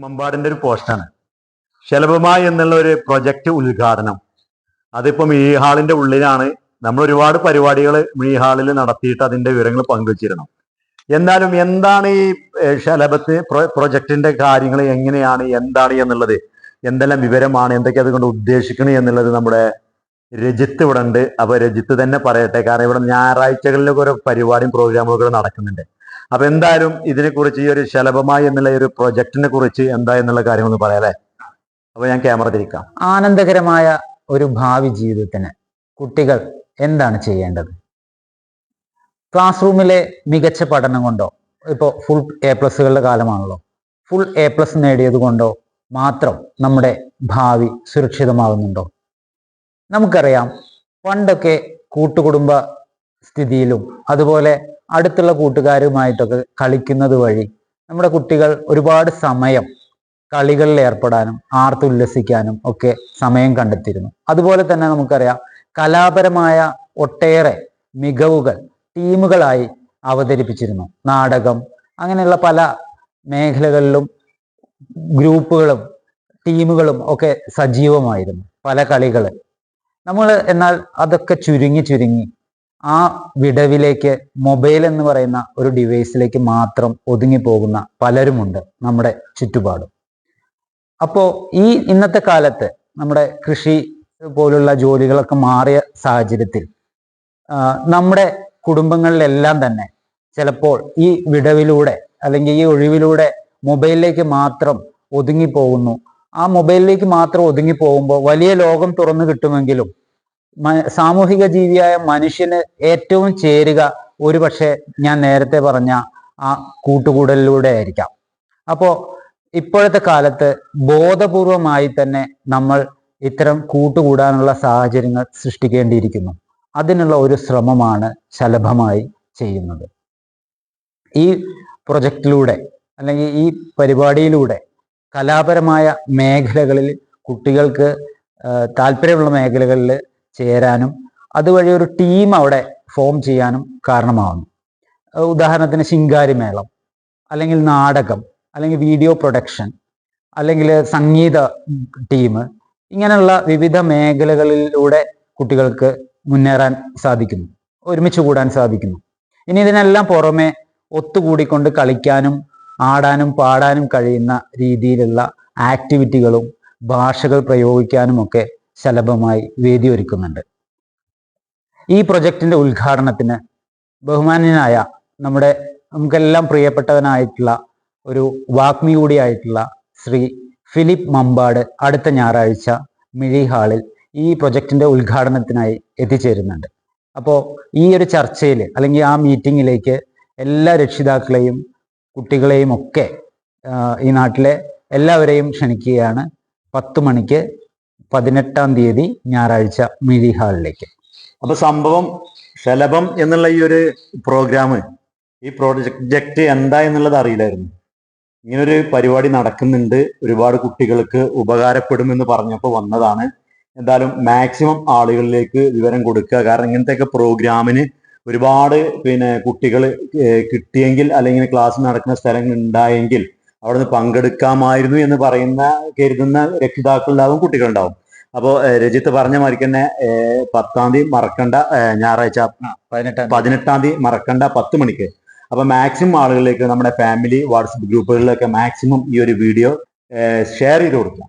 മമ്പാടിന്റെ ഒരു പോസ്റ്റാണ്. ശലഭമായി എന്നുള്ള ഒരു പ്രൊജക്ട് ഉദ്ഘാടനം. അതിപ്പം ഈ ഹാളിന്റെ ഉള്ളിലാണ് നമ്മൾ ഒരുപാട് പരിപാടികൾ ഈ ഹാളിൽ നടത്തിയിട്ട് അതിന്റെ വിവരങ്ങൾ പങ്കുവച്ചിരുന്നു. എന്നാലും എന്താണ് ഈ ശലഭത്തിന് പ്രൊ- പ്രൊജക്ടിന്റെ കാര്യങ്ങൾ എങ്ങനെയാണ് എന്താണ് എന്നുള്ളത് എന്തെല്ലാം വിവരമാണ് എന്തൊക്കെ അതുകൊണ്ട് ഉദ്ദേശിക്കണേ എന്നുള്ളത് നമ്മുടെ രജിത്ത് ഇവിടെ ഉണ്ട് അപ്പൊ രജിത്ത് തന്നെ പറയട്ടെ. കാരണം ഇവിടെ ഞായറാഴ്ചകളിലൊക്കെ ഓരോ പരിപാടിയും പ്രോഗ്രാമുകൾ നടക്കുന്നുണ്ട്. അപ്പൊ എന്തായാലും ഇതിനെക്കുറിച്ച് ഈ ഒരു ശലഭമായി എന്നുള്ള ഒരു പ്രൊജക്ടിനെ കുറിച്ച് എന്താ എന്നുള്ള കാര്യം ഒന്ന് പറയാം അല്ലേ? അപ്പൊ ഞാൻ ക്യാമറ തിരിക്കാം. ആനന്ദകരമായ ഒരു ഭാവി ജീവിതത്തിന് കുട്ടികൾ എന്താണ് ചെയ്യേണ്ടത്? ക്ലാസ് റൂമിലെ മികച്ച പഠനം കൊണ്ടോ? ഇപ്പോൾ ഫുൾ എ പ്ലസ്സുകളുടെ കാലമാണല്ലോ. ഫുൾ എ പ്ലസ് നേടിയത് കൊണ്ടോ മാത്രം നമ്മുടെ ഭാവി സുരക്ഷിതമാകുന്നുണ്ടോ? നമുക്കറിയാം പണ്ടൊക്കെ കൂട്ടുകുടുംബ സ്ഥിതിയിലും അതുപോലെ അടുത്തുള്ള കൂട്ടുകാരുമായിട്ടൊക്കെ കളിക്കുന്നത് വഴി നമ്മുടെ കുട്ടികൾ ഒരുപാട് സമയം കളികളിൽ ഏർപ്പെടാനും ആർത്തുല്ലസിക്കാനും ഒക്കെ സമയം കണ്ടെത്തിയിരുന്നു. അതുപോലെ തന്നെ നമുക്കറിയാം കലാപരമായ ഒട്ടേറെ മികവുകൾ ടീമുകളായി അവതരിപ്പിച്ചിരുന്നു. നാടകം അങ്ങനെയുള്ള പല മേഖലകളിലും ഗ്രൂപ്പുകളും ടീമുകളും ഒക്കെ സജീവമായിരുന്നു പല കളികൾ നമ്മൾ എന്നാൽ അതൊക്കെ ചുരുങ്ങി ചുരുങ്ങി ആ വിടവിലേക്ക് മൊബൈൽ എന്ന് പറയുന്ന ഒരു ഡിവൈസിലേക്ക് മാത്രം ഒതുങ്ങി പോകുന്ന പലരുമുണ്ട് നമ്മുടെ ചുറ്റുപാടും. അപ്പോൾ ഈ ഇന്നത്തെ കാലത്ത് നമ്മുടെ കൃഷി പോലുള്ള ജോലികളൊക്കെ മാറിയ സാഹചര്യത്തിൽ നമ്മുടെ കുടുംബങ്ങളിലെല്ലാം തന്നെ ചിലപ്പോൾ ഈ വിടവിലൂടെ അല്ലെങ്കിൽ ഈ ഒഴിവിലൂടെ മൊബൈലിലേക്ക് മാത്രം ഒതുങ്ങി പോകുന്നു ആ മൊബൈലിലേക്ക് മാത്രം ഒതുങ്ങി പോകുമ്പോൾ വലിയ ലോകം തുറന്നു കിട്ടുമെങ്കിലും സാമൂഹിക ജീവിയായ മനുഷ്യന് ഏറ്റവും ചേരുക ഒരുപക്ഷെ ഞാൻ നേരത്തെ പറഞ്ഞ ആ കൂട്ടുകൂടലിലൂടെ ആയിരിക്കാം. അപ്പോൾ ഇപ്പോഴത്തെ കാലത്ത് ബോധപൂർവമായി തന്നെ നമ്മൾ ഇത്തരം കൂട്ടുകൂടാനുള്ള സാഹചര്യങ്ങൾ സൃഷ്ടിക്കേണ്ടിയിരിക്കുന്നു. അതിനുള്ള ഒരു ശ്രമമാണ് ശലഭമായി ചെയ്യുന്നത്. ഈ പ്രൊജക്റ്റിലൂടെ അല്ലെങ്കിൽ ഈ പരിപാടിയിലൂടെ കലാപരമായ മേഖലകളിൽ കുട്ടികൾക്ക് താല്പര്യമുള്ള മേഖലകളിൽ ചേരാനും അതുവഴി ഒരു ടീം അവിടെ ഫോം ചെയ്യാനും കാരണമാവുന്നു. ഉദാഹരണത്തിന് ശിങ്കാരി മേളം അല്ലെങ്കിൽ നാടകം അല്ലെങ്കിൽ വീഡിയോ പ്രൊഡക്ഷൻ അല്ലെങ്കിൽ സംഗീത ടീം ഇങ്ങനെയുള്ള വിവിധ മേഖലകളിലൂടെ കുട്ടികൾക്ക് മുന്നേറാൻ സാധിക്കുന്നു ഒരുമിച്ച് കൂടാൻ സാധിക്കുന്നു. ഇനി ഇതിനെല്ലാം പുറമെ ഒത്തുകൂടിക്കൊണ്ട് കളിക്കാനും ആടാനും പാടാനും കഴിയുന്ന രീതിയിലുള്ള ആക്ടിവിറ്റികളും ഭാഷകൾ പ്രയോഗിക്കാനും ഒക്കെ ശലഭമായി വേദി ഒരുക്കുന്നുണ്ട് ഈ പ്രൊജക്ടിന്റെ ഉദ്ഘാടനത്തിന് ബഹുമാന്യനായ നമ്മുടെ നമുക്കെല്ലാം പ്രിയപ്പെട്ടവനായിട്ടുള്ള ഒരു വാഗ്മി കൂടിയായിട്ടുള്ള ശ്രീ ഫിലിപ്പ് മമ്പാട് അടുത്ത ഞായറാഴ്ച മിഴി ഹാളിൽ ഈ പ്രൊജക്ടിന്റെ ഉദ്ഘാടനത്തിനായി എത്തിച്ചേരുന്നുണ്ട്. അപ്പോൾ ഈ ഒരു ചർച്ചയിൽ അല്ലെങ്കിൽ ആ മീറ്റിങ്ങിലേക്ക് എല്ലാ രക്ഷിതാക്കളെയും കുട്ടികളെയും ഒക്കെ ഈ നാട്ടിലെ എല്ലാവരെയും ക്ഷണിക്കുകയാണ്. പത്ത് മണിക്ക് പതിനെട്ടാം തീയതി ഞായറാഴ്ച മിഴി ഹാളിലേക്ക്. അപ്പൊ സംഭവം ശലഭം എന്നുള്ള ഈ ഒരു പ്രോഗ്രാം ഈ പ്രോജക്റ്റ് എന്താ എന്നുള്ളത് അറിയില്ലായിരുന്നു. ഇങ്ങനൊരു പരിപാടി നടക്കുന്നുണ്ട്. ഒരുപാട് കുട്ടികൾക്ക് ഉപകാരപ്പെടുമെന്ന് പറഞ്ഞപ്പോൾ വന്നതാണ്. എന്തായാലും മാക്സിമം ആളുകളിലേക്ക് വിവരം കൊടുക്കുക. കാരണം ഇങ്ങനത്തെയൊക്കെ പ്രോഗ്രാമിന് ഒരുപാട് പിന്നെ കുട്ടികൾ കിട്ടിയെങ്കിൽ അല്ലെങ്കിൽ ക്ലാസ് നടക്കുന്ന സ്ഥലങ്ങൾ ഉണ്ടായെങ്കിൽ അവിടുന്ന് പങ്കെടുക്കാമായിരുന്നു എന്ന് പറയുന്ന കരുതുന്ന രക്ഷിതാക്കളുണ്ടാവും കുട്ടികളുണ്ടാവും. അപ്പോൾ രജിത്ത് പറഞ്ഞ മാതിരി തന്നെ പത്താം തീയതി മറക്കണ്ട ഞായറാഴ്ച പതിനെട്ടാം പതിനെട്ടാം തീയതി മറക്കണ്ട പത്ത് മണിക്ക്. അപ്പൊ മാക്സിമം ആളുകളിലേക്ക് നമ്മുടെ ഫാമിലി വാട്സപ്പ് ഗ്രൂപ്പുകളിലൊക്കെ മാക്സിമം ഈ ഒരു വീഡിയോ ഷെയർ ചെയ്ത് കൊടുക്കുക.